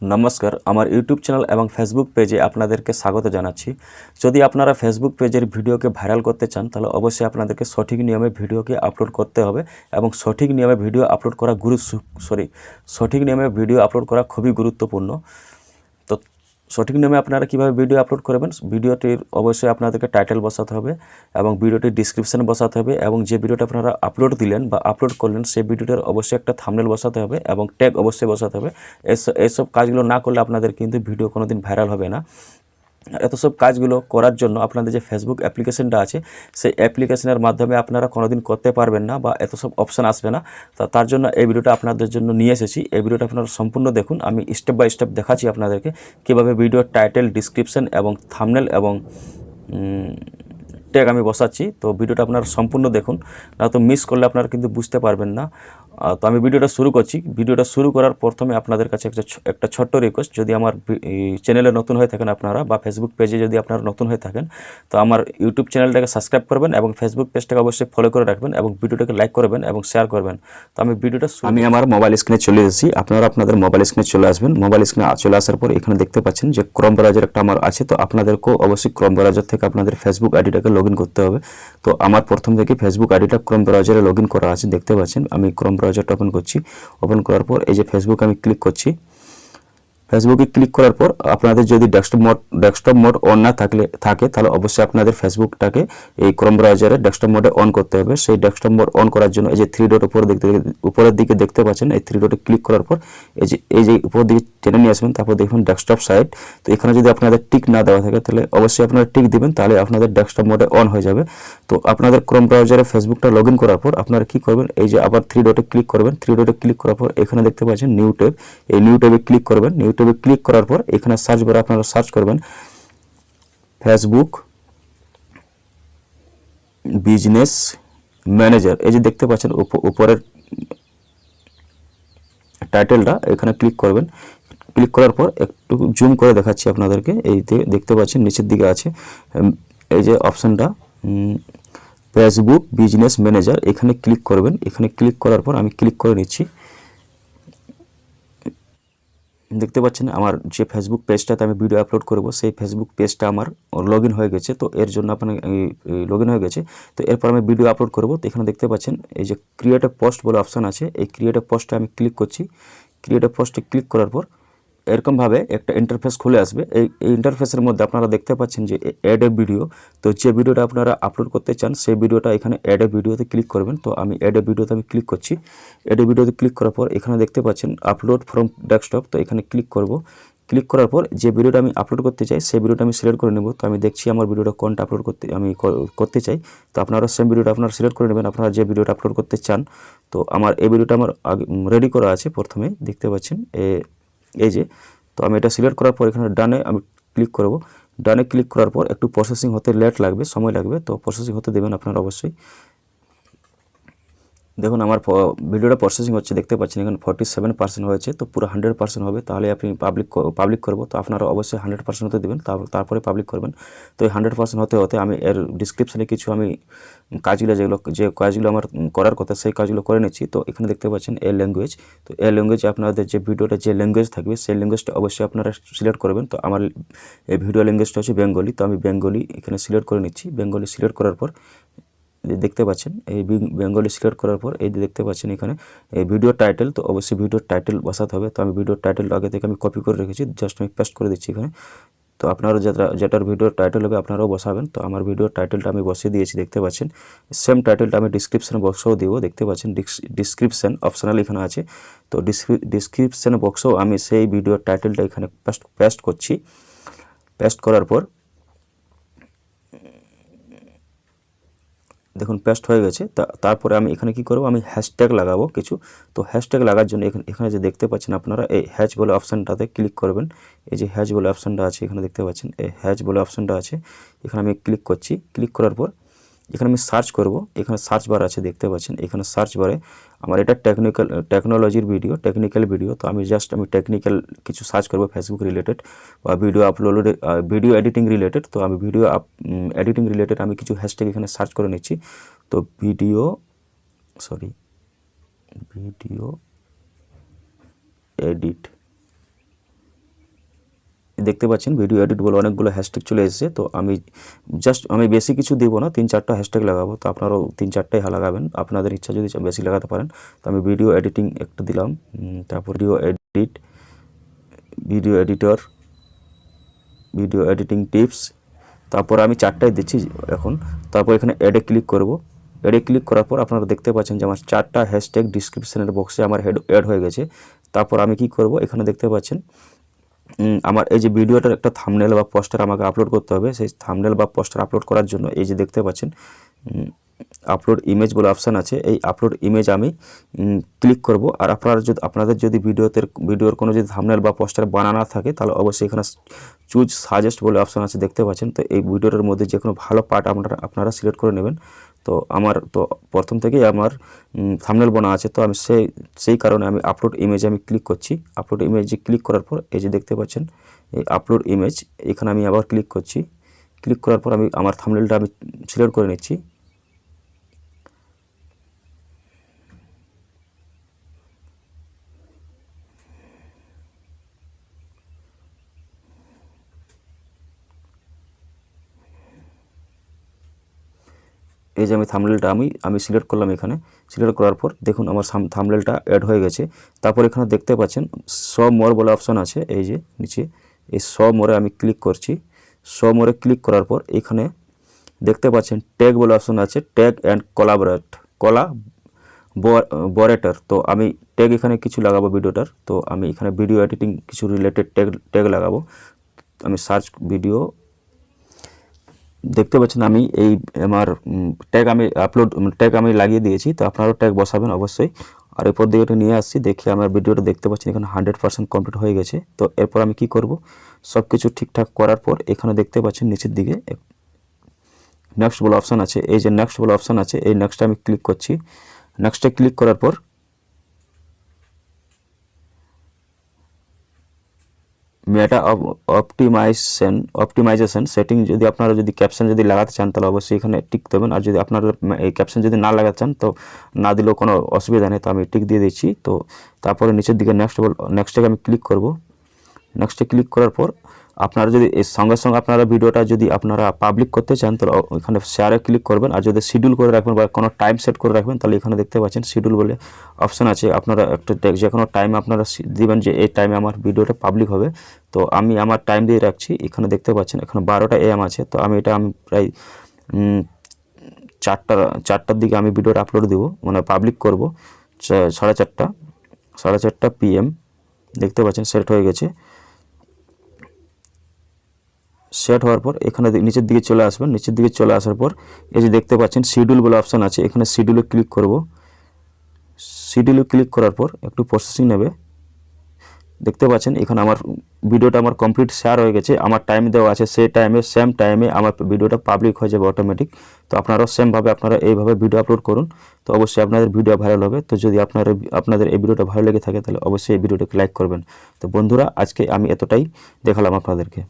নমস্কার, আমার YouTube channel এবং ফেসবুক পেজে আপনাদেরকে স্বাগত জানাচ্ছি। যদি আপনারা ফেসবুক পেজের ভিডিওকে ভাইরাল করতে চান, তাহলে অবশ্যই আপনাদেরকে সঠিক নিয়মে ভিডিওকে আপলোড করতে হবে এবং সঠিক নিয়মে ভিডিও আপলোড করা গুরু সরি, সঠিক নিয়মে ভিডিও আপলোড করা খুবই গুরুত্বপূর্ণ। সঠিক নামে আপনারা কীভাবে ভিডিও আপলোড করবেন ভিডিওটির অবশ্যই আপনাদেরকে টাইটেল বসাতে হবে এবং ভিডিওটির ডিসক্রিপশান বসাতে হবে এবং যে ভিডিওটা আপনারা আপলোড দিলেন বা আপলোড করলেন, সেই ভিডিওটার অবশ্যই একটা থামনেল বসাতে হবে এবং ট্যাগ অবশ্যই বসাতে হবে। এসব কাজগুলো না করলে আপনাদের কিন্তু ভিডিও কোনো দিন ভাইরাল হবে না। এত সব কাজগুলো করার জন্য আপনাদের যে ফেসবুক অ্যাপ্লিকেশনটা আছে, সেই অ্যাপ্লিকেশনের মাধ্যমে আপনারা কোনোদিন করতে পারবেন না বা এত সব অপশান আসবে না। তা, তার জন্য এই ভিডিওটা আপনাদের জন্য নিয়ে এসেছি। এই ভিডিওটা আপনারা সম্পূর্ণ দেখুন। আমি স্টেপ বাই স্টেপ দেখাচ্ছি আপনাদেরকে কীভাবে ভিডিওর টাইটেল ডিসক্রিপশন এবং থামনেল এবং ট্যাগ আমি বসাচ্ছি। তো ভিডিওটা আপনারা সম্পূর্ণ দেখুন। না তো মিস করলে আপনারা কিন্তু বুঝতে পারবেন না। তো আমি ভিডিওটা শুরু করছি। ভিডিওটা শুরু করার প্রথমে আপনাদের কাছে একটা একটা ছোট্ট রিকোয়েস্ট যদি আমার চ্যানেলে নতুন হয়ে থাকেন আপনারা বা ফেসবুক পেজে যদি আপনারা নতুন হয়ে থাকেন, তো আমার ইউটিউব চ্যানেলটাকে সাবস্ক্রাইব করবেন এবং ফেসবুক পেজটাকে অবশ্যই ফলো করে রাখবেন এবং ভিডিওটাকে লাইক করবেন এবং শেয়ার করবেন। তো আমি ভিডিওটা আমি আমার মোবাইল স্ক্রিনে চলে এসেছি। আপনারা আপনাদের মোবাইল স্ক্রিনে চলে আসবেন। মোবাইল স্ক্রিনে চলে আসার পর এখানে দেখতে পাচ্ছেন যে ক্রম ব্রাউজার একটা আমার আছে। তো আপনাদেরকেও অবশ্যই ক্রম ব্রাউজার থেকে আপনাদের ফেসবুক আইডিটাকে লগ করতে হবে। তো আমার প্রথম থেকে ফেসবুক আইডিটা ক্রম ব্রাউজারে লগ করা আছে। দেখতে পাচ্ছেন, আমি ক্রম ব্রাউজারটা ওপেন করছি। ওপেন করার পর এই যে ফেসবুক আমি ক্লিক করছি। ফেসবুকে ক্লিক করার পর আপনাদের যদি desktop mode desktop mode on না থাকলে, থাকে, তাহলে অবশ্যই আপনাদের ফেসবুকটাকে এই ক্রোম ব্রাউজারে ডেস্কটপ মোডে অন করতে হবে। সেই ডেস্কটপ মোড অন করার জন্য এই যে থ্রি ডট উপরে দেখতে, উপরের দিকে দেখতে পাচ্ছেন, এই থ্রি ডটে ক্লিক করার পর এই যে এই যে উপরের দিকে টেনে নিয়ে আসবেন, তারপর দেখুন ডেস্কটপ সাইট তো এখানে যদি আপনাদের টিক না দেওয়া থাকে, তাহলে অবশ্যই আপনারা টিক দিবেন, তাহলে আপনাদের ডেস্কটপ মোডে অন হয়ে যাবে। তো আপনাদের ক্রোম ব্রাউজারে ফেসবুকটা লগ ইন করার পর আপনারা কি করবেন, এই যে আবার থ্রি ডটে ক্লিক করবেন। থ্রি ডটে ক্লিক করার পর এখানে দেখতে পাচ্ছেন নিউ ট্যাব এই নিউ ট্যাবে ক্লিক করবেন নিউ ট্যাবে ক্লিক করার পর এখানে সার্চ বারে আপনারা সার্চ করবেন ফেসবুক বিজনেস ম্যানেজার এই যে দেখতে পাচ্ছেন উপ- উপরের টাইটেলটা এখানে ক্লিক করবেন। ক্লিক করার পর একটু জুম করে দেখাচ্ছি আপনাদেরকে। এই দেখতে পাচ্ছেন নিচের দিকে আছে। এই যে অপশানটা ফেসবুক বিজনেস ম্যানেজার এখানে ক্লিক করবেন। এখানে ক্লিক করার পর আমি ক্লিক করে নিচ্ছি। দেখতে পাচ্ছেন আমার যে ফেসবুক পেজটাতে আমি ভিডিও আপলোড করব, সেই ফেসবুক পেজটা আমার লগ হয়ে গেছে। তো এর জন্য আপনার লগ হয়ে গেছে। তো এরপর আমি ভিডিও আপলোড করব। তো এখানে দেখতে পাচ্ছেন, এই যে ক্রিয়েটিভ পোস্ট বলে অপশান আছে। এই ক্রিয়েটিভ পোস্টটা পোস্টে আমি ক্লিক করছি। ক্রিয়েটিভ পোস্টে ক্লিক করার পর এরকমভাবে একটা ইন্টারফেস খুলে আসবে। এই ইন্টারফেসের মধ্যে আপনারা দেখতে পাচ্ছেন যে অ্যাড এ ভিডিও তো যে ভিডিওটা আপনারা আপলোড করতে চান, সেই ভিডিওটা এখানে অ্যাড এ ভিডিওতে ক্লিক করবেন। তো আমি অ্যাড এ ভিডিওতে আমি ক্লিক করছি। অ্যাড এ ভিডিওতে ক্লিক করার পর এখানে দেখতে পাচ্ছেন আপলোড ফ্রম ডেস্কটপ তো এখানে ক্লিক করব। ক্লিক করার পর যে ভিডিওটা আমি আপলোড করতে চাই, সেই ভিডিওটা আমি সিলেক্ট করে নেব। তো আমি দেখছি আমার ভিডিওটা কোনটা আপলোড করতে, আমি করতে চাই। তো আপনারা সেম ভিডিওটা আপনারা সিলেক্ট করে নেবেন। আপনারা যে ভিডিওটা আপলোড করতে চান, তো আমার এই ভিডিওটা আমার রেডি করা আছে প্রথমে। দেখতে পাচ্ছেন, এ- এই যে, তো আমি এটা সিলেক্ট করার পর এখানে ডানে আমি ক্লিক করব। ডানে ক্লিক করার পর একটু প্রসেসিং হতে লেট লাগবে, সময় লাগবে, তো প্রসেসিং হতে দেবেন আপনারা অবশ্যই। দেখুন, আমার ভিডিওটা প্রসেসিং হচ্ছে, দেখতে পাচ্ছেন, এখানে ফর্টি সেভেন পার্সেন্ট হয়েছে, তো পুরো হান্ড্রেড পার্সেন্ট হবে, তাহলে আপনি পাবলিক পাবলিক করব, তো আপনারা অবশ্যই হান্ড্রেড পার্সেন্ট হতে দেবেন তারপর- পাবলিক করবেন। তো এই হান্ড্রেড পার্সেন্ট হতে হতে আমি এর ডিসক্রিপশানে কিছু আমি কাজগুলো, যেগুলো, যে কাজগুলো আমার করার কথা, সেই কাজগুলো করে নিচ্ছি। তো এখানে দেখতে পাচ্ছেন এ ল্যাঙ্গুয়েজ তো এ ল্যাঙ্গুয়েজে আপনাদের যে ভিডিওটা, যে ল্যাঙ্গুয়েজ থাকবে, সেই ল্যাঙ্গুয়েজটা অবশ্যই আপনারা সিলেক্ট করবেন। তো আমার এই ভিডিও ল্যাঙ্গুয়েজটা হচ্ছে বেঙ্গলি তো আমি বেঙ্গলি এখানে সিলেক্ট করে নিচ্ছি। বেঙ্গলি সিলেক্ট করার পর দেখতে পাচ্ছেন, এই বেঙ্গলি সিলেক্ট করার পর এই দেখতে পাচ্ছেন এখানে, এই ভিডিও টাইটেল তো অবশ্যই ভিডিও টাইটেল বসাতে হবে। তো আমি ভিডিও টাইটেল আগে থেকে আমি কপি করে রেখেছি জাস্ট আমি পেস্ট করে দিচ্ছি এখানে। তো আপনারা যেটা, যেটার ভিডিও টাইটেল হবে আপনারাও বসাবেন। তো আমার ভিডিও টাইটেলটা আমি বসিয়ে দিয়েছি, দেখতে পাচ্ছেন। সেম টাইটেলটা আমি ডিসক্রিপশন বক্সেও দিব, দেখতে পাচ্ছেন। ডিসক্রিপশন অপশনাল এখানে আছে। তো ডিসক্রিপশন বক্সেও আমি সেই ভিডিও টাইটেলটা এখানে পেস্ট পেস্ট করছি। পেস্ট করার পর দেখুন পেস্ট হয়ে গেছে। তারপরে আমি এখানে কি করব? আমি হ্যাশট্যাগ লাগাবো কিছু। তো হ্যাশট্যাগ লাগার জন্য এখানে যে দেখতে পাচ্ছেন আপনারা, এই হ্যাচ বলে অপশানটাতে ক্লিক করবেন। এই যে হ্যাচ বলে অপশানটা আছে, এখানে দেখতে পাচ্ছেন, এই হ্যাচ বলে অপশানটা আছে। এখানে আমি ক্লিক করছি। ক্লিক করার পর এখানে আমি সার্চ করব। এখানে সার্চ বার আছে, দেখতে পাচ্ছেন। এখানে সার্চ বারে আমার এটা টেকনিক্যাল টেকনোলজির ভিডিও টেকনিক্যাল ভিডিও তো আমি জাস্ট আমি টেকনিক্যাল কিছু সার্চ করব ফেসবুক রিলেটেড বা video upload video editing related তো আমি ভিডিও এডিটিং রিলেটেড আমি কিছু হ্যাশট্যাগ এখানে সার্চ করে নিচ্ছি। তো ভিডিও সরি ভিডিও এডিট দেখতে পাচ্ছেন ভিডিও এডিট বলে অনেকগুলো হ্যাশট্যাগ চলে এসেছে। তো আমি জাস্ট আমি বেশি কিছু দিব না, তিন চারটা হ্যাশট্যাগ লাগাবো। তো আপনারাও তিন চারটাই লাগাবেন। আপনাদের ইচ্ছা যদি বেশি লাগাতে পারেন। তো আমি ভিডিও এডিটিং একটা দিলাম। তারপর video edit video editor video editing tips তারপর আমি চারটায় দিচ্ছি এখন। তারপর এখানে অ্যাডে ক্লিক করব। অ্যাডে ক্লিক করার পর আপনারা দেখতে পাচ্ছেন যে আমার চারটা হ্যাশট্যাগ ডিসক্রিপশানের বক্সে আমার হেড অ্যাড হয়ে গেছে। তারপর আমি কি করব? এখানে দেখতে পাচ্ছেন আমার এই যে ভিডিওটার একটা থামনেল বা পোস্টার আমাকে আপলোড করতে হবে, সেই থামনেল বা পোস্টার আপলোড করার জন্য এই যে দেখতে পাচ্ছেন আপলোড ইমেজ বলে অপশান আছে। এই আপলোড ইমেজ আমি ক্লিক করব। আর আপনারা যদি, আপনাদের যদি ভিডিওতে, ভিডিওর কোনো যদি থামনেল বা পোস্টার বানানো থাকে, তাহলে অবশ্যই এখানে চুজ সাজেস্ট বলে অপশান আছে, দেখতে পাচ্ছেন। তো এই ভিডিওটার মধ্যে যে কোনো ভালো পার্ট আপনারা আপনারা সিলেক্ট করে নেবেন। তো আমার, তো প্রথম থেকেই আমার থামনেল বোনা আছে। তো আমি সেই সেই কারণে আমি আপলোড ইমেজ আমি ক্লিক করছি। আপলোড ইমেজে ক্লিক করার পর, এই যে দেখতে পাচ্ছেন, এই আপলোড ইমেজ এখানে আমি আবার ক্লিক করছি। ক্লিক করার পর আমি, আমার থামনেলটা আমি সিলেক্ট করে নিচ্ছি। এই যে আমি থামলেলটা আমি আমি সিলেক্ট করলাম এখানে। সিলেক্ট করার পর দেখুন আমার থামলেলটা অ্যাড হয়ে গেছে। তারপর এখানে দেখতে পাচ্ছেন স মোর বলে অপশান আছে, এই যে নিচে। এই স মোরে আমি ক্লিক করছি। স মোরে ক্লিক করার পর এখানে দেখতে পাচ্ছেন ট্যাগ বলে অপশন আছে ট্যাগ অ্যান্ড কোলাবরেট কলা বরেটার তো আমি ট্যাগ এখানে কিছু লাগাবো ভিডিওটার, তো আমি এখানে ভিডিও এডিটিং কিছু রিলেটেড ট্যাগ ট্যাগ লাগাবো। আমি সার্চ ভিডিও দেখতে পাচ্ছেন আমি এই, আমার ট্যাগ আমি আপলোড ট্যাগ আমি লাগিয়ে দিয়েছি, তো আপনারাও ট্যাগ বসাবেন অবশ্যই। আর এরপর দিকে এটা নিয়ে আসছি, দেখি আমার ভিডিওটা দেখতে পাচ্ছেন, এখানে হান্ড্রেড পার্সেন্ট কমপ্লিট হয়ে গেছে। তো এরপর আমি কি করব? সব কিছু ঠিকঠাক করার পর এখানে দেখতে পাচ্ছেন নিচের দিকে নেক্সট বলে অপশান আছে। এই যে নেক্সট বলে অপশান আছে, এই নেক্সটে আমি ক্লিক করছি। নেক্সটে ক্লিক করার পর মেটা অপটিমাইজেশন অপটিমাইজেশন সেটিং যদি আপনারা যদি ক্যাপশন যদি লাগাতে চান, তাহলে অবশ্যই এখানে টিক দেবেন। আর যদি আপনারা এই ক্যাপশন যদি না লাগাতে চান, তো না দিলেও কোনো অসুবিধা নেই। তো আমি টিক দিয়ে দিচ্ছি। তো তারপরে নিচের দিকে নেক্সট নেক্সটটাকে আমি ক্লিক করব। নেক্সটে ক্লিক করার পর আপনারা যদি এর সঙ্গে সঙ্গে আপনারা ভিডিওটা যদি আপনারা পাবলিক করতে চান, তাহলে এখানে শেয়ারে ক্লিক করবেন। আর যদি শিডিউল করে রাখবেন বা কোনো টাইম সেট করে রাখবেন, তাহলে এখানে দেখতে পাচ্ছেন শিডিউল বলে অপশান আছে। আপনারা একটা যে কোনো টাইম আপনারা দিবেন যে এই টাইমে আমার ভিডিওটা পাবলিক হবে। তো আমি আমার টাইম দিয়ে রাখছি। এখানে দেখতে পাচ্ছেন এখানে বারোটা এম আছে। তো আমি এটা আমি প্রায় চারটা, চারটার দিকে আমি ভিডিওটা আপলোড দেবো। মানে পাবলিক করব। সাড়ে চারটা সাড়ে চারটা পিএম দেখতে পাচ্ছেন সেট হয়ে গেছে। সেট হওয়ার পর এখানে নিচের দিকে চলে আসবেন। নিচের দিকে চলে আসার পর এই যে দেখতে পাচ্ছেন শিডিউল বলে অপশান আছে। এখানে শিডিউলে ক্লিক করব। শিডিউলে ক্লিক করার পর একটু প্রসেসিং নেবে। দেখতে পাচ্ছেন, এখানে আমার ভিডিওটা আমার কমপ্লিট শেয়ার হয়ে গেছে। আমার টাইম দেওয়া আছে সেই টাইমে সেম টাইমে আমার ভিডিওটা পাবলিক হয়ে যাবে অটোমেটিক তো আপনারাও সেমভাবে আপনারা এইভাবে ভিডিও আপলোড করুন। তো অবশ্যই আপনাদের ভিডিও ভাইরাল হবে। তো যদি আপনার আপনাদের এই ভিডিওটা ভালো লেগে থাকে, তাহলে অবশ্যই এই ভিডিওটাকে লাইক করবেন। তো বন্ধুরা, আজকে আমি এতটাই। দেখালাম আপনাদেরকে।